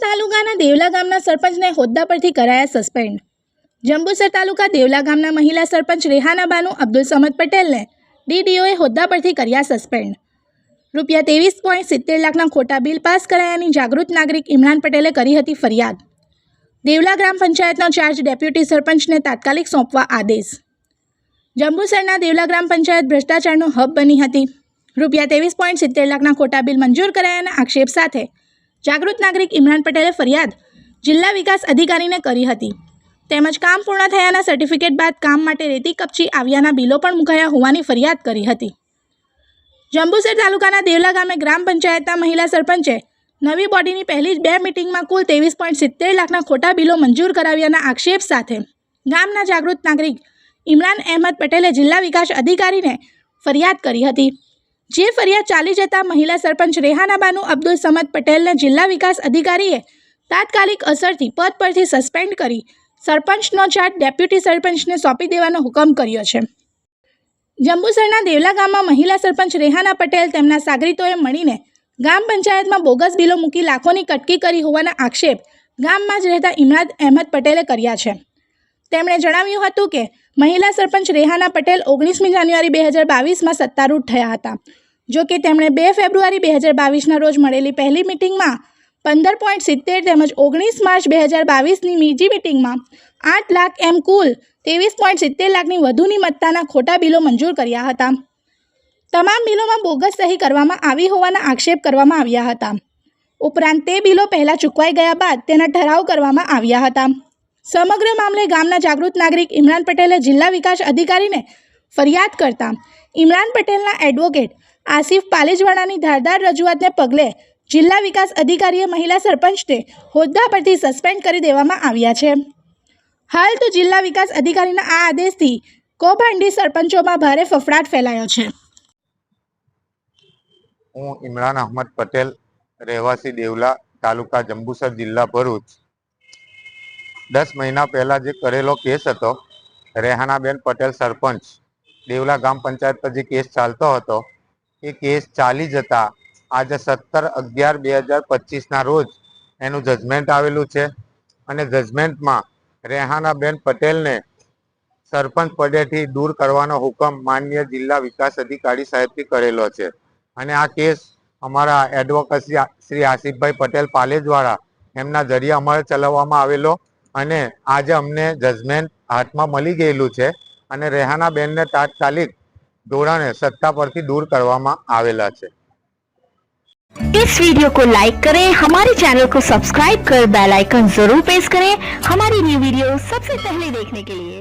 તાલુકાના દેવલા ગામના સરપંચને હોદ્દા પરથી કરાયા સસ્પેન્ડ. જંબુસર તાલુકા દેવલા ગામના મહિલા સરપંચ રેહાના બાનુ અબ્દુલ સમદ પટેલને ડીડીઓએ હોદ્દા પરથી કર્યા સસ્પેન્ડ. રૂપિયા ત્રેવીસ પોઈન્ટ સિત્તેર લાખના ખોટા બિલ પાસ કરાયાની જાગૃત નાગરિક ઇમરાન પટેલે કરી હતી ફરિયાદ. દેવલા ગ્રામ પંચાયતનો ચાર્જ ડેપ્યુટી સરપંચને તાત્કાલિક સોંપવા આદેશ. જંબુસરના દેવલા ગ્રામ પંચાયત ભ્રષ્ટાચારનો હબ બની હતી. રૂપિયા ત્રેવીસ પોઈન્ટ સિત્તેર લાખના ખોટા બિલ મંજૂર કરાયાના આક્ષેપ સાથે જાગૃત નાગરિક ઇમરાન પટેલે ફરિયાદ જિલ્લા વિકાસ અધિકારીને કરી હતી. તેમજ કામ પૂર્ણ થયાના સર્ટિફિકેટ બાદ કામ માટે રેતી કપચી આવ્યાના બિલો પણ મુકાયા હોવાની ફરિયાદ કરી હતી. જંબુસર તાલુકાના દેવલા ગામે ગ્રામ પંચાયતના મહિલા સરપંચે નવી બોડીની પહેલી જ બે મિટિંગમાં કુલ ત્રેવીસ પોઈન્ટ સિત્તેર લાખના ખોટા બિલો મંજૂર કરાવ્યાના આક્ષેપ સાથે ગામના જાગૃત નાગરિક ઇમરાન અહેમદ પટેલે જિલ્લા વિકાસ અધિકારીને ફરિયાદ કરી હતી. જે ફરિયાદ ચાલી જતા મહિલા સરપંચ રેહાના બાનુ અબ્દુલ સમદ પટેલને જિલ્લા વિકાસ અધિકારીએ તાત્કાલિક અસરથી પદ પરથી સસ્પેન્ડ કરી સરપંચનો ચાર્જ ડેપ્યુટી સરપંચને સોંપી દેવાનો હુકમ કર્યો છે. જંબુસરના દેવલા ગામમાં મહિલા સરપંચ રેહાના પટેલ તેમના સાગરીતોએ મળીને ગામ પંચાયતમાં બોગસ બિલો મૂકી લાખોની કટકી કરી હોવાના આક્ષેપ ગામમાં જ રહેતા ઇમરાદ અહેમદ પટેલે કર્યા છે. તેમણે જણાવ્યું હતું કે મહિલા સરપંચ રેહાના પટેલ ઓગણીસમી જાન્યુઆરી બે હજાર બાવીસમાં સત્તારૂઢ થયા હતા. જો કે તેમણે બે ફેબ્રુઆરી બે હજાર બાવીસના રોજ મળેલી પહેલી મિટિંગમાં પંદર પોઈન્ટ સિત્તેર તેમજ ઓગણીસ માર્ચ બે હજાર બાવીસની બીજી મિટિંગમાં આઠ લાખ એમ કુલ ત્રેવીસ પોઈન્ટ સિત્તેર લાખની વધુની મત્તાના ખોટા બિલો મંજૂર કર્યા હતા. તમામ બિલોમાં બોગસ સહી કરવામાં આવી હોવાના આક્ષેપ કરવામાં આવ્યા હતા. ઉપરાંત તે બિલો પહેલાં ચૂકવાઈ ગયા બાદ તેના ઠરાવ કરવામાં આવ્યા હતા. સમગ્ર મામલે ગામના જાગૃત નાગરિક ઇમરાન પટેલે જિલ્લા વિકાસ અધિકારીને ફરિયાદ કરતા ઇમરાન પટેલના એડવોકેટ આસિફ પાલેજવાડાની ધારદાર રજૂઆતને પગલે જિલ્લા વિકાસ અધિકારીએ મહિલા સરપંચને હોદ્દા પરથી સસ્પેન્ડ કરી દેવામાં આવ્યા છે. હાલ તો જિલ્લા વિકાસ અધિકારીના આ આદેશથી કૌભાંડી સરપંચોમાં ભારે ફફડાટ ફેલાયો છે. હું ઇમરાન અહમદ પટેલ, રહેવાસી દેવલા તાલુકા જંબુસર જિલ્લા ભરૂચ. દસ મહિના પહેલા જે કરેલો કેસ હતો, રેહાનાબેન પટેલ સરપંચ, દેવલા ગ્રામ પંચાયત પર જે કેસ ચાલતો હતો એ કેસ ચાલી જતા આજે સત્તર અગિયાર બે હજાર પચીસના રોજ એનું જજમેન્ટ આવેલું છે. અને જજમેન્ટમાં રેહાનાબેન પટેલને સરપંચ પદેથી દૂર કરવાનો હુકમ માન્ય જિલ્લા વિકાસ અધિકારી સાહેબથી કરેલો છે. અને આ કેસ અમારા એડવોકેટ શ્રી આસિફભાઈ પટેલ પાલેજવાળા એમના જરિયા અમારે ચલાવવામાં આવેલો અને આજે અમને જજમેન્ટ હાથમાં મળી ગયેલું છે. અને રેહાના બેનને તાત્કાલિક ધોરણે સત્તા પરથી દૂર કરવામાં આવેલા છે इस वीडियो को लाइक करें हमारे चैनल को सब्सक्राइब कर बेल आइकन जरूर प्रेस करें हमारी न्यू वीडियो सबसे पहले देखने के लिए